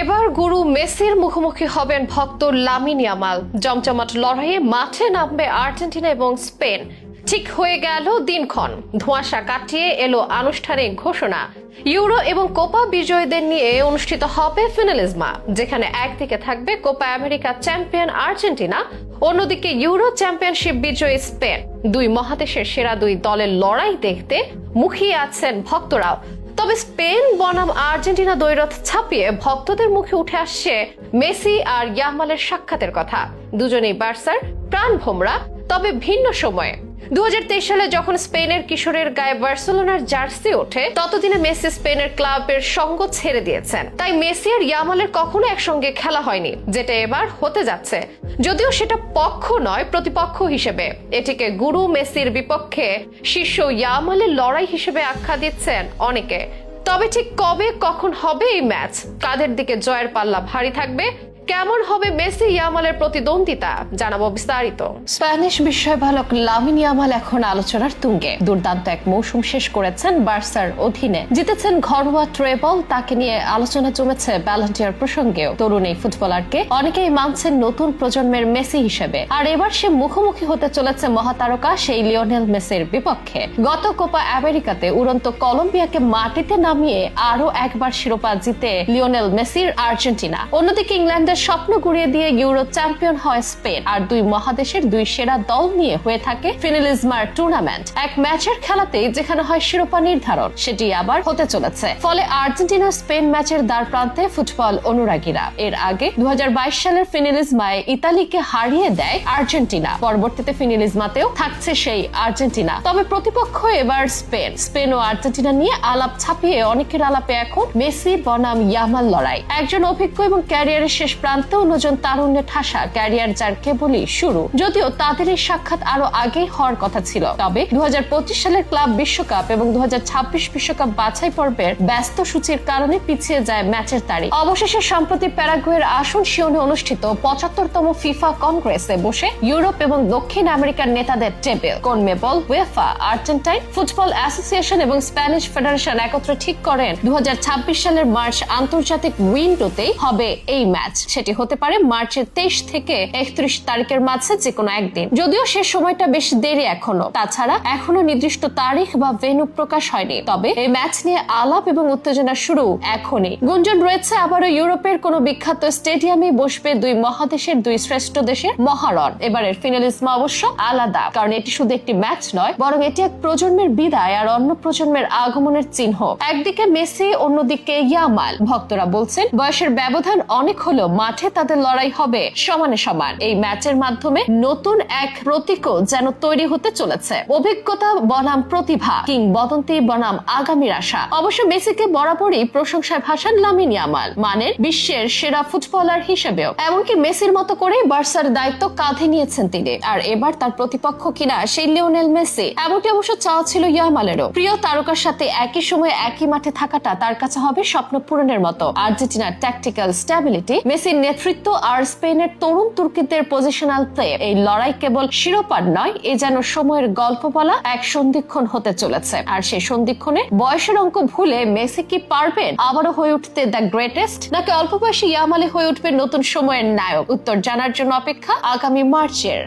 এবার গুরু মেসির মুখোমুখি হবেন ভক্ত লামিন ইয়ামাল। জমজমাট লড়াইয়ে মাঠে নামবে আর্জেন্টিনা এবং স্পেন। ঠিক হয়ে গেল দিনক্ষণ। ধোঁয়াশা কাটিয়ে এলো আনুষ্ঠানিক ঘোষণা। ইউরো এবং কোপা বিজয়ীদের নিয়ে অনুষ্ঠিত হবে ফিনালিজমা, যেখানে একদিকে থাকবে কোপা আমেরিকা চ্যাম্পিয়ন আর্জেন্টিনা, অন্যদিকে ইউরো চ্যাম্পিয়নশিপ বিজয়ী স্পেন। দুই মহাদেশের সেরা দুই দলের লড়াই দেখতে মুখিয়ে আছেন ভক্তরাও। তবে স্পেন বনাম আর্জেন্টিনা দৈরথ ছাপিয়ে ভক্তদের মুখে উঠে আসছে মেসি আর ইয়ামালের সাক্ষাতের কথা। দুজনেই বার্সার প্রাণ ভোমরা, তবে ভিন্ন সময়ে। দু সালে যখন স্পেনের কিশোরের গায়ে বার্সেলোনার জার্সি ওঠে, ততদিনে মেসি স্পেনের ক্লাবের সঙ্গ ছেড়ে দিয়েছেন। তাই মেসি আর ইয়ামালের কখনো একসঙ্গে খেলা হয়নি, যেটা এবার হতে যাচ্ছে। যদিও সেটা পক্ষ নয়, প্রতিপক্ষ হিসেবে। এটিকে গুরু মেসির বিপক্ষে শীর্ষ ইয়ামালের লড়াই হিসেবে আখ্যা দিচ্ছেন অনেকে। তবে ঠিক কবে, কখন হবে এই ম্যাচ, কাদের দিকে জয়ের পাল্লা ভারী থাকবে কেমন হবে মেসি ইয়ামালের প্রতিদ্বন্দ্বিতা জানাব বিস্তারিত। স্প্যানিশ বিষয়বালক লামিন ইয়ামাল এখন আলোচনার তুঙ্গে। দুর্দান্ত এক মৌসুম শেষ করেছেন বার্সার অধীনে। জিতেছেন ঘরোয়া ট্রেবল তাকে নিয়ে আলোচনা জমেছে ব্যালেন্টিয়ার প্রসঙ্গেও। তরুণ এই ফুটবলারকে অনেকেই মানছেন নতুন প্রজন্মের মেসি হিসেবে। আর এবার সে মুখোমুখি হতে চলেছে মহাতারকা, সেই লিওনেল মেসির বিপক্ষে। গত কোপা আমেরিকাতে উড়ন্ত কলম্বিয়াকে মাটিতে নামিয়ে আরও একবার শিরোপা জিতে লিওনেল মেসির আর্জেন্টিনা। অন্যদিকে ইংল্যান্ডের স্বপ্ন গুড়িয়ে দিয়ে ইউরো চ্যাম্পিয়ন হয় স্পেন। আর দুই মহাদেশের দুই সেরা দল নিয়ে হয়ে থাকে ফিনালিজমার টুর্নামেন্ট এক ম্যাচের খেলাতেই যেখানে হয় শিরোপা নির্ধারণ, সেটি আবার হতে চলেছে। ফলে আর্জেন্টিনা স্পেন ম্যাচের দ্বার প্রান্তে ফুটবল অনুরাগীরা। এর আগে দুহাজার বাইশ সালের ফিনিলিজমায় ইতালিকে হারিয়ে দেয় আর্জেন্টিনা। পরবর্তীতে ফিনিলিজমাতেও থাকছে সেই আর্জেন্টিনা। তবে প্রতিপক্ষ এবার স্পেন। স্পেন ও আর্জেন্টিনা নিয়ে আলাপ ছাপিয়ে অনেকের আলাপে এখন মেসি বনাম ইয়ামাল লড়াই। একজন অভিজ্ঞ এবং ক্যারিয়ারের শেষ প্রান্তে অন্যজন তারুণ্যে ঠাসা, ক্যারিয়ার যার কেবলই শুরু। যদিও তাদের এই সাক্ষাৎ আরও আগেই হওয়ার কথা ছিল। তবে দু হাজার পঁচিশ সালের ক্লাব বিশ্বকাপ এবং দু বিশ্বকাপ বাছাই পর্বের ব্যস্ত সূচির কারণে পিছিয়ে যায় ম্যাচের তারিখ। অবশেষে সম্প্রতি প্যারাগুয়ের আসন শিওনে অনুষ্ঠিত পঁচাত্তরতম ফিফা কংগ্রেসে বসে ইউরোপ এবং দক্ষিণ আমেরিকার নেতাদের table. CONMEBOL UEFA Argentine football association এবং স্প্যানিশ ফেডারেশন একত্রে ঠিক করেন দু হাজার ছাব্বিশ সালের মার্চ আন্তর্জাতিক উইন্ডোতেই হবে এই ম্যাচ। সেটি হতে পারে মার্চের তেইশ থেকে একত্রিশ তারিখের মাঝে যে কোনো একদিন। যদিও সে সময়টা বেশ দেরি এখনও। তাছাড়া এখনও নির্দিষ্ট তারিখ বা ভেনু প্রকাশ হয়নি। তবে এই ম্যাচ নিয়ে আলাপ এবং উত্তেজনা শুরু এখনই। গুঞ্জন রয়েছে আবারও ইউরোপের কোন বিখ্যাত স্টেডিয়ামে বসবে দুই মহাদেশের দুই শ্রেষ্ঠ দেশের মহারণ। এবারের ফিনালিজমা অবশ্য আলাদা, কারণ এটি শুধু একটি ম্যাচ নয়, বরং এটি এক প্রজন্মের বিদায় আর অন্য প্রজন্মের আগমনের চিহ্ন। একদিকে মেসি, অন্যদিকে ইয়ামাল। ভক্তরা বলছেন, বয়সের ব্যবধান অনেক হলেও মাঠে তাদের লড়াই হবে সমানে সমান। এই ম্যাচের মাধ্যমে নতুন এক প্রতীকও যেন তৈরি হতে চলেছে। অভিজ্ঞতা, বনাম প্রতিভা, কিংবদন্তি বনাম আগামীর আশা। অবশ্য মেসিকে বরাবরই প্রশংসায় ভাসান লামিন ইয়ামাল, মানের বিশ্বের সেরা ফুটবলার হিসেবেও। এমনকি মেসির মতো করে বার্সার দায়িত্ব কাঁধে নিয়েছেন তিনি। আর এবার তার প্রতিপক্ষ কিনা সেই লিওনেল মেসি, এমনটি অবশ্য চাওয়া ছিল ইয়ামালেরও। প্রিয় তারকার সাথে একই সময়ে একই মাঠে থাকাটা তার কাছে হবে স্বপ্ন পূরণের মতো। আর্জেন্টিনার ট্যাকটিক্যাল স্ট্যাবিলিটি মেসির নেতৃত্ব আর স্পেনের তরুণ তুর্কিদের পজিশনাল প্লে এই লড়াই কেবল শিরোপার নয়, এ যেন সময়ের গল্প বলা এক সন্ধিক্ষণ হতে চলেছে। আর সেই সন্ধিক্ষণে বয়সের অঙ্ক ভুলে মেসি কি পারবেন? আবারও হয়ে উঠতে দ্য গ্রেটেস্ট? নাকি অল্প বয়সী ইয়ামালে হয়ে উঠবে নতুন সময়ের নায়ক? উত্তর জানার জন্য অপেক্ষা আগামী মার্চের